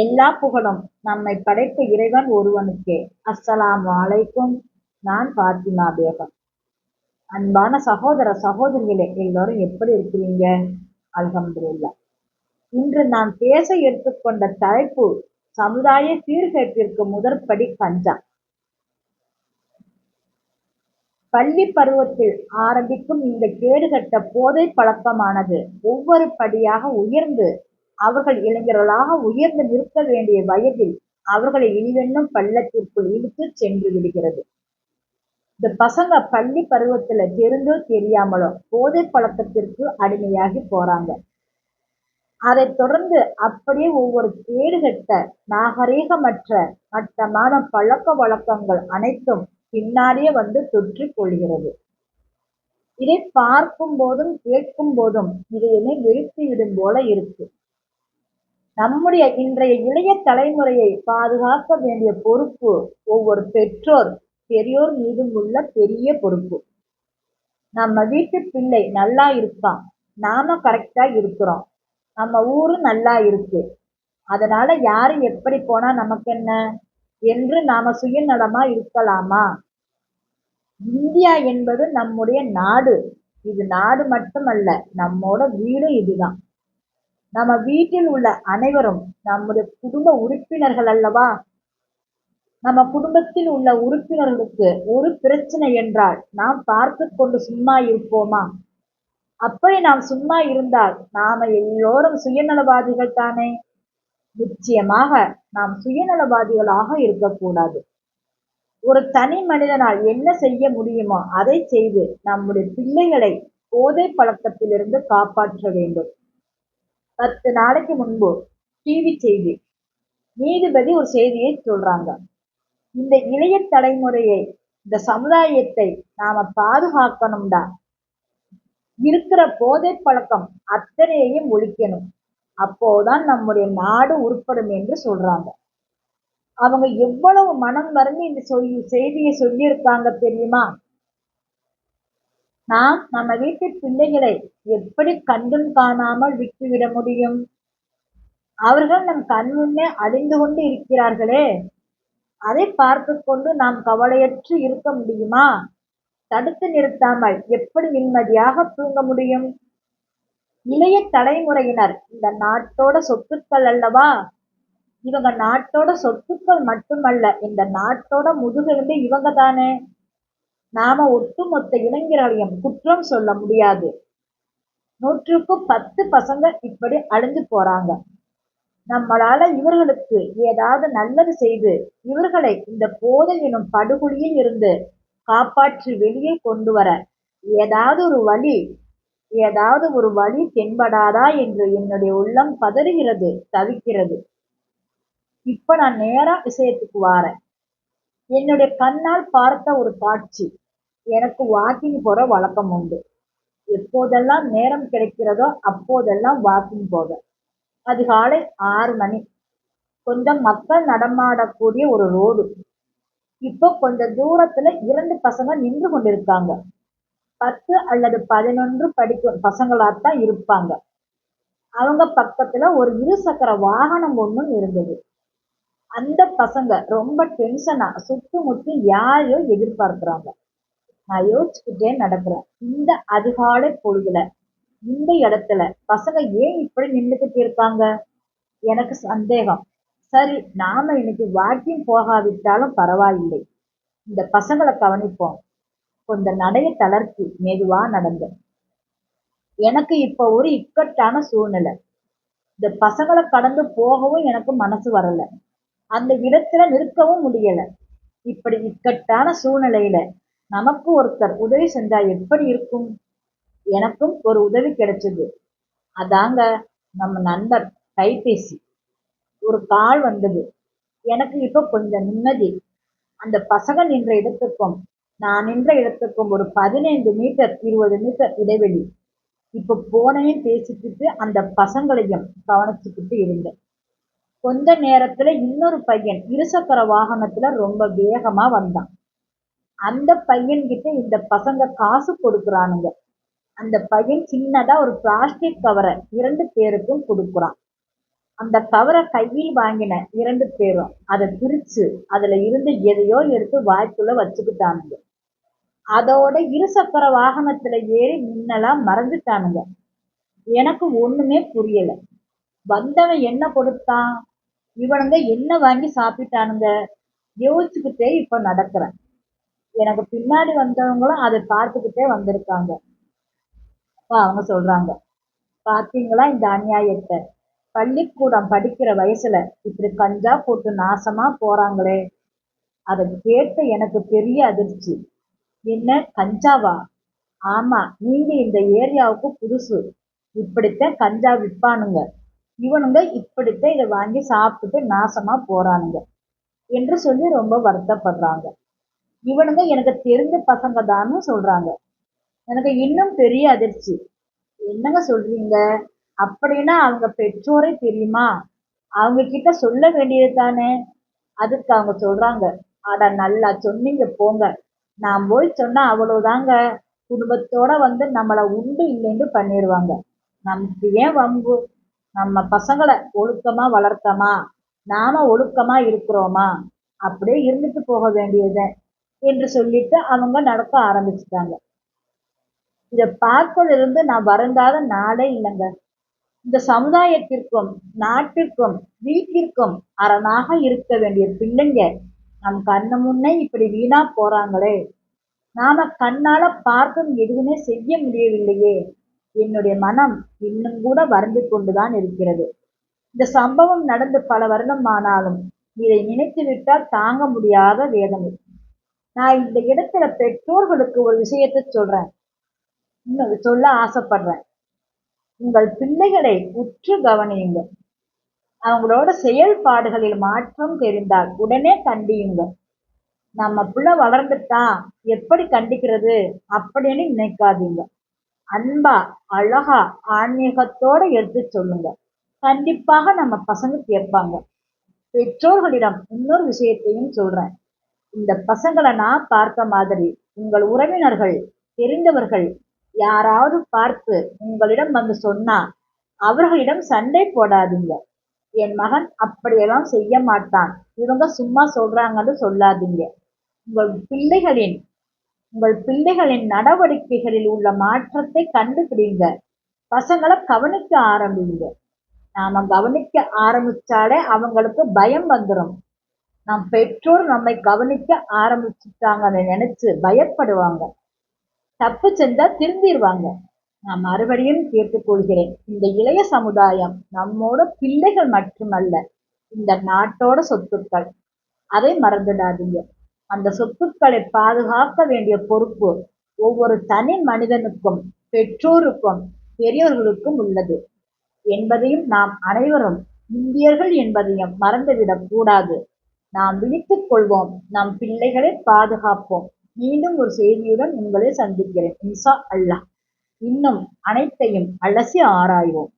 எல்லா புகழும் நம்மை படைத்த இறைவன் ஒருவனுக்கே. அஸ்ஸலாம் அலைக்கும். நான் பாத்திமா பேகம். அன்பான சகோதர சகோதரிகளே எல்லோரும் எப்படி இருக்கிறீங்க? அல்ஹம்துலில்லாஹ் இன்று நான் பேச எடுத்துக்கொண்ட தலைப்பு சமுதாய சீர்கேட்டிற்கு முதற்படி கஞ்சா. பள்ளி பருவத்தில் ஆரம்பிக்கும் இந்த கேடுகட்ட போதை பழக்கமானது ஒவ்வொரு படியாக உயர்ந்து அவர்கள் இளைஞர்களாக உயர்ந்து நிற்க வேண்டிய வயதில் அவர்களை இனிவென்னும் பள்ளத்திற்குள் இழுத்துச் சென்று விடுகிறது. இந்த பசங்க பள்ளி பருவத்துல தெரிந்தோ தெரியாமலோ போதை பழக்கத்திற்கு அடிமையாகிப் போறாங்க. அதைத் தொடர்ந்து அப்படியே ஒவ்வொரு கேடுகெட்ட, நாகரிகமற்ற மட்டமான பழக்க வழக்கங்கள் அனைத்தும் பின்னாடியே வந்து தொற்றிக் கொள்கிறது. இதை பார்க்கும் போதும் கேட்கும் போதும் இதையுமே வெளுத்து விடும் போல இருக்கு. நம்முடைய இன்றைய இளைய தலைமுறையை பாதுகாக்க வேண்டிய பொறுப்பு ஒவ்வொரு பெற்றோர், பெரியோர் மீதும் உள்ள பெரிய பொறுப்பு. நம்ம வீட்டு பிள்ளை நல்லா இருக்கான், நாம கரெக்டா இருக்கிறோம், நம்ம ஊரு நல்லா இருக்கு, அதனால யாரு எப்படி போனா நமக்கென்ன என்று நாம சுயநலமா இருக்கலாமா? இந்தியா என்பது நம்முடைய நாடு. இது நாடு மட்டுமல்ல, நம்மோட வீடும் இதுதான். நம்ம வீட்டில் உள்ள அனைவரும் நம்முடைய குடும்ப உறுப்பினர்கள் அல்லவா நம்ம குடும்பத்தில் உள்ள உறுப்பினர்களுக்கு ஒரு பிரச்சனை என்றால் நாம் பார்த்து கொண்டு சும்மா இருப்போமா? அப்படி நாம் சும்மா இருந்தால் நாம எல்லோரும் சுயநலவாதிகள் தானே? நிச்சயமாக நாம் சுயநலவாதிகளாக இருக்கக்கூடாது. ஒரு தனி மனிதனால் என்ன செய்ய முடியுமோ அதை செய்து நம்முடைய பிள்ளைகளை போதை பழக்கத்திலிருந்து காப்பாற்ற வேண்டும். பத்து நாளைக்கு முன்பு டிவி செய்தி. நீதிபதி ஒரு செய்தியை சொல்றாங்க. இந்த இளைய தலைமுறையை, இந்த சமுதாயத்தை நாம பாதுகாக்கணும்டா. இருக்கிற போதை பழக்கம் அத்தனையையும் ஒழிக்கணும். அப்போதான் நம்முடைய நாடு உருப்படும் என்று சொல்றாங்க. அவங்க எவ்வளவு மனம் மறந்து இந்த செய்தியை சொல்லியிருக்காங்க தெரியுமா? நாம் நம்ம வீட்டு பிள்ளைகளை எப்படி கண்டும் காணாமல் விட்டுவிட முடியும்? அவர்கள் நம் கண்முன்னே அழிந்து கொண்டு இருக்கிறார்களே, அதை பார்த்து கொண்டு நாம் கவலையற்று இருக்க முடியுமா? தடுத்து நிறுத்தாமல் எப்படி நிம்மதியாக தூங்க முடியும்? இளைய தலைமுறையினர் இந்த நாட்டோட சொத்துக்கள் அல்லவா? இவங்க நாட்டோட சொத்துக்கள் மட்டுமல்ல இந்த நாட்டோட முதுகலி இவங்க தானே நாம ஒட்டுமொத்த இளைஞர்களையும் குற்றம் சொல்ல முடியாது. நூற்றுக்கு பத்து பசங்க இப்படி அழிஞ்சு போறாங்க. நம்மளால இவர்களுக்கு ஏதாவது நல்லது செய்து இவர்களை இந்த போதை எனும் படுகொலியில் இருந்து காப்பாற்றி வெளியே கொண்டு வர ஏதாவது ஒரு வழி ஏதாவது ஒரு வழி தென்படாதா என்று என்னுடைய உள்ளம் பதறுகிறது, தவிக்கிறது. இப்ப நான் நேரா விஷயத்துக்கு வாரேன். என்னுடைய கண்ணால் பார்த்த ஒரு காட்சி. எனக்கு வாக்கிங் போற வழக்கம் உண்டு. எப்போதெல்லாம் நேரம் கிடைக்கிறதோ அப்போதெல்லாம் வாக்கிங் போவேன். அதிகாலை ஆறு மணி. கொஞ்சம் மக்கள் நடமாடக்கூடிய ஒரு ரோடு. இப்போ கொஞ்சம் தூரத்துல இரண்டு பசங்க நின்று கொண்டிருக்காங்க. பத்து அல்லது பதினொன்று படிக்கும் பசங்களாத்தான் இருப்பாங்க. அவங்க பக்கத்துல ஒரு இருசக்கர வாகனம் ஒன்றும் இருந்தது. அந்த பசங்க ரொம்ப டென்ஷனா சுத்தி யாரையோ எதிர்பார்க்கிறாங்க நான் யோசிச்சுக்கிட்டே நடக்கிறேன். இந்த அதிகாலை பொழுதுல, இந்த இடத்துல பசங்க ஏன் இப்படி நின்னுகிட்டு இருக்காங்க? எனக்கு சந்தேகம். சரி நாம இன்னைக்கு வாக்கிங் போகாவிட்டாலும் பரவாயில்லை. இந்த பசங்களை கவனிப்போம். கொஞ்சம் நடைய தளர்த்தி மெதுவா நடந்தேன். எனக்கு இப்ப ஒரு இக்கட்டான சூழ்நிலை. இந்த பசங்களை கடந்து போகவும் எனக்கு மனசு வரலை அந்த இடத்துல நிற்கவும் முடியல. இப்படி இக்கட்டான சூழ்நிலையில நமக்கு ஒருத்தர் உதவி செஞ்சா எப்படி இருக்கும்? எனக்கும் ஒரு உதவி கிடைச்சது. அதாங்க நம்ம நண்பர் கைபேசி. ஒரு கால் வந்தது. எனக்கு இப்ப கொஞ்சம் நிம்மதி. அந்த பசங்க நின்ற இடத்துக்கும் நான் நின்ற இடத்துக்கும் ஒரு பதினைந்து மீட்டர், இருபது மீட்டர் இடைவெளி. இப்ப போனையும் பேசிக்கிட்டு அந்த பசங்களையும் கவனிச்சுக்கிட்டு இருந்தேன். கொஞ்ச நேரத்துல இன்னொரு பையன் இருசக்கர வாகனத்துல ரொம்ப வேகமா வந்தான். அந்த பையன்கிட்ட இந்த பசங்க காசு கொடுக்குறானுங்க. அந்த பையன் சின்னதா ஒரு பிளாஸ்டிக் கவரை இரண்டு பேருக்கும் கொடுக்குறான். அந்த கவரை கையில் வாங்கின இரண்டு பேரும் அதை பிரிச்சு அதுல இருந்து எதையோ எடுத்து வாய்க்குள்ள வச்சுக்கிட்டானுங்க. அதோட இருசக்கர வாகனத்துல ஏறி முன்னெல்லாம் மறந்துட்டானுங்க. எனக்கு ஒண்ணுமே புரியல. வந்தவன் என்ன கொடுத்தான்? இவனுங்க என்ன வாங்கி சாப்பிட்டானுங்க. யோசிச்சுக்கிட்டே இப்ப நடக்கிறேன். எனக்கு பின்னாடி வந்தவங்களும் அதை பார்த்துக்கிட்டே வந்திருக்காங்க. அப்போ அவங்க சொல்றாங்க பாத்தீங்களா இந்த அநியாயத்தை? பள்ளிக்கூடம் படிக்கிற வயசுல இப்படி கஞ்சா போட்டு நாசமா போறாங்களே. அதை கேட்டு எனக்கு பெரிய அதிர்ச்சி. என்ன கஞ்சாவா? ஆமா நீங்க இந்த ஏரியாவுக்கு புதுசு. இப்படித்தான் கஞ்சா விற்பானுங்க. இவனுங்க இப்படித்தான் இதை வாங்கி சாப்பிட்டுட்டு நாசமா போறானுங்க என்று சொல்லி ரொம்ப வருத்தப்படுறாங்க. இவனுங்க எனக்கு தெரிஞ்ச பசங்க தான்னு சொல்றாங்க. எனக்கு இன்னும் பெரிய அதிர்ச்சி. என்னங்க சொல்றீங்க? அப்படின்னா அவங்க பெற்றோரே தெரியுமா? அவங்க கிட்ட சொல்ல வேண்டியது தானே? அதுக்கு அவங்க சொல்றாங்க. அட நல்லா சொன்னீங்க போங்க. நான் போய் சொன்னா அவ்வளவுதாங்க. குடும்பத்தோட வந்து நம்மளை உண்டு இல்லைன்னு பண்ணிடுவாங்க நமக்கு ஏன் வம்பு? நம்ம பசங்களை ஒழுக்கமா வளர்த்தோமா நாம ஒழுக்கமா இருக்கிறோமா? அப்படியே இருந்துட்டு போக வேண்டியது என்று சொல்லிட்டு அவங்க நடக்க ஆரம்பிச்சிட்டாங்க. இதை பார்ப்பதிலிருந்து நான் வருந்தாத நாளே இல்லைங்க. இந்த சமுதாயத்திற்கும் நாட்டிற்கும் வீட்டிற்கும் அரணாக இருக்க வேண்டிய பிள்ளைங்க நம் கண்ணு முன்னே இப்படி வீணா போறாங்களே. நாம கண்ணால பார்த்தும் எதுவுமே செய்ய முடியவில்லையே. என்னுடைய மனம் இன்னும் கூட வருந்தி கொண்டுதான் இருக்கிறது. இந்த சம்பவம் நடந்து பல வருடம் ஆனாலும் இதை நினைத்து விட்டால் தாங்க முடியாத வேதனை. நான் இந்த இடத்துல பெற்றோர்களுக்கு ஒரு விஷயத்தை சொல்றேன். இன்னும் சொல்ல ஆசைப்படுறேன். உங்கள் பிள்ளைகளை உற்று கவனியுங்கள். அவங்களோட செயல்பாடுகளில் மாற்றம் தெரிந்தால் உடனே கண்டியுங்க நம்ம புள்ள வளர்ந்துட்டான் எப்படி கண்டிக்கிறது அப்படின்னு நினைக்காதீங்க. அன்பா அழகா ஆன்மீகத்தோட எடுத்து சொல்லுங்க. கண்டிப்பாக நம்ம பசங்க கேட்பாங்க. பெற்றோர்களிடம் இன்னொரு விஷயத்தையும் சொல்றேன். இந்த பசங்களை நான் பார்த்த மாதிரி உங்கள் உறவினர்கள் தெரிந்தவர்கள் யாராவது பார்த்து உங்களிடம் வந்து சொன்னா அவர்களிடம் சண்டை போடாதீங்க. என் மகன் அப்படியெல்லாம் செய்ய மாட்டான். இவங்க சும்மா சொல்றாங்கன்னு சொல்லாதீங்க. உங்கள் பிள்ளைகளின் உங்கள் பிள்ளைகளின் நடவடிக்கைகளில் உள்ள மாற்றத்தை கண்டுபிடிங்க. பசங்களை கவனிக்க ஆரம்பிங்க. நாம கவனிக்க ஆரம்பிச்சாலே அவங்களுக்கு பயம் வந்துடும் நம் பெற்றோர் நம்மை கவனிக்க ஆரம்பிச்சுட்டாங்கன்னு நினைச்சு பயப்படுவாங்க. தப்பு செஞ்சா திருந்திடுவாங்க நான் மறுபடியும் கேட்டுக்கொள்கிறேன். இந்த இளைய சமுதாயம் நம்மோட பிள்ளைகள் மட்டுமல்ல இந்த நாட்டோட சொத்துக்கள். அதை மறந்துடாதீங்க. அந்த சொத்துக்களை பாதுகாக்க வேண்டிய பொறுப்பு ஒவ்வொரு தனி மனிதனுக்கும் பெற்றோருக்கும் பெரியவர்களுக்கும் உள்ளது. என்பதையும் நாம் அனைவரும் இந்தியர்கள் என்பதையும் மறந்துவிடக் கூடாது. நாம் விழித்துக் கொள்வோம் நம் பிள்ளைகளை பாதுகாப்போம். மீண்டும் ஒரு செய்தியுடன் உங்களை சந்திக்கிறேன். இன்ஷா அல்லாஹ். இன்னும் அனைத்தையும் அலசி ஆராய்வோம்.